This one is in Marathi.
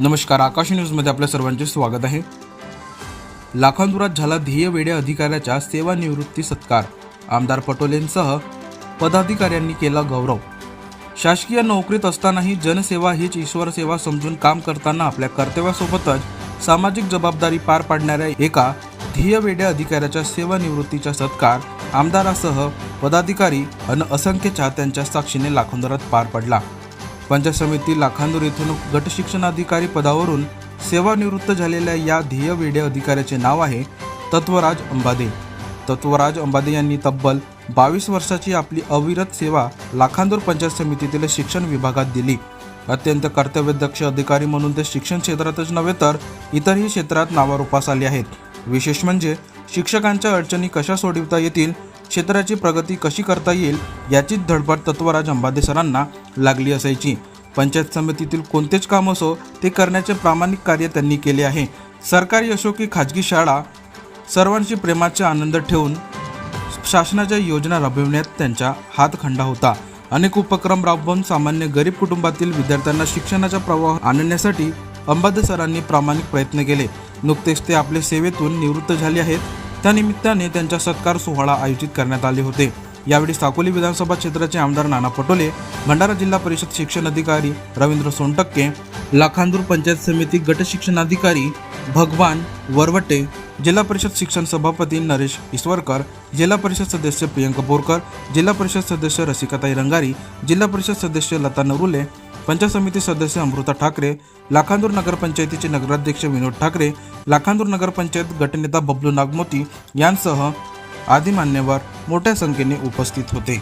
नमस्कार आकाश न्यूजमध्ये आपल्या सर्वांचे स्वागत आहे. लाखांदुरात झाला ध्येय वेडे अधिकाऱ्याच्या सेवानिवृत्ती सत्कार. आमदार पटोलेंसह पदाधिकाऱ्यांनी केला गौरव. शासकीय नोकरीत असतानाही जनसेवा हीच ईश्वर सेवा समजून काम करताना आपल्या कर्तव्यासोबतच सामाजिक जबाबदारी पार पाडणाऱ्या एका ध्येय वेड्या अधिकाऱ्याच्या सेवानिवृत्तीचा सत्कार आमदारासह पदाधिकारी अन असंख्य चाहत्यांच्या साक्षीने लाखांदुरात पार पडला. पंचायत समिती लाखांदूर येथून गट शिक्षणाधिकारी पदावरून सेवानिवृत्त झालेल्या या ध्येय वेडे अधिकाऱ्याचे नाव आहे तत्वराज अंबादे. तत्वराज अंबादे यांनी तब्बल बावीस वर्षाची आपली अविरत सेवा लाखांदूर पंचायत समितीतील शिक्षण विभागात दिली. अत्यंत कर्तव्यदक्ष अधिकारी म्हणून ते शिक्षण क्षेत्रातच नव्हे तर इतरही क्षेत्रात नावारूपास आले आहेत. विशेष म्हणजे शिक्षकांच्या अडचणी कशा सोडविता येतील क्षेत्राची प्रगती कशी करता येईल याचीच धडपड तत्वराज अंबादे सरांना लागली असायची. पंचायत समितीतील कोणतेच काम असो ते करण्याचे प्रामाणिक कार्य त्यांनी केले आहे. सरकारी असो की खाजगी शाळा सर्वांशी प्रेमाचे आनंद ठेवून शासनाच्या योजना राबविण्यात त्यांचा हातखंडा होता. अनेक उपक्रम राबवून सामान्य गरीब कुटुंबातील विद्यार्थ्यांना शिक्षणाचा प्रवाह आणण्यासाठी अंबादे सरांनी प्रामाणिक प्रयत्न केले. नुकतेच ते आपल्या सेवेतून निवृत्त झाले आहेत. त्यानिमित्ताने त्यांचा सत्कार सोहळा आयोजित करण्यात आले होते. यावेळी साकोली विधानसभा क्षेत्राचे आमदार नाना पटोले भंडारा जिल्हा परिषद शिक्षण अधिकारी रवींद्र सोनटक्के लाखांदूर पंचायत समिती गट शिक्षणाधिकारी भगवान वरवटे जिल्हा परिषद शिक्षण सभापती नरेश ईश्वरकर जिल्हा परिषद सदस्य प्रियंका बोरकर जिल्हा परिषद सदस्य रसिकाताई रंगारी जिल्हा परिषद सदस्य लता नरुले पंचायत समिती सदस्य अमृता ठाकरे लाखांदूर नगरपंचायतीचे नगराध्यक्ष विनोद ठाकरे लाखांदूर नगरपंचायत गटनेता बबलू नागमोती यांसह आदी मान्यवर मोठ्या संख्येने उपस्थित होते.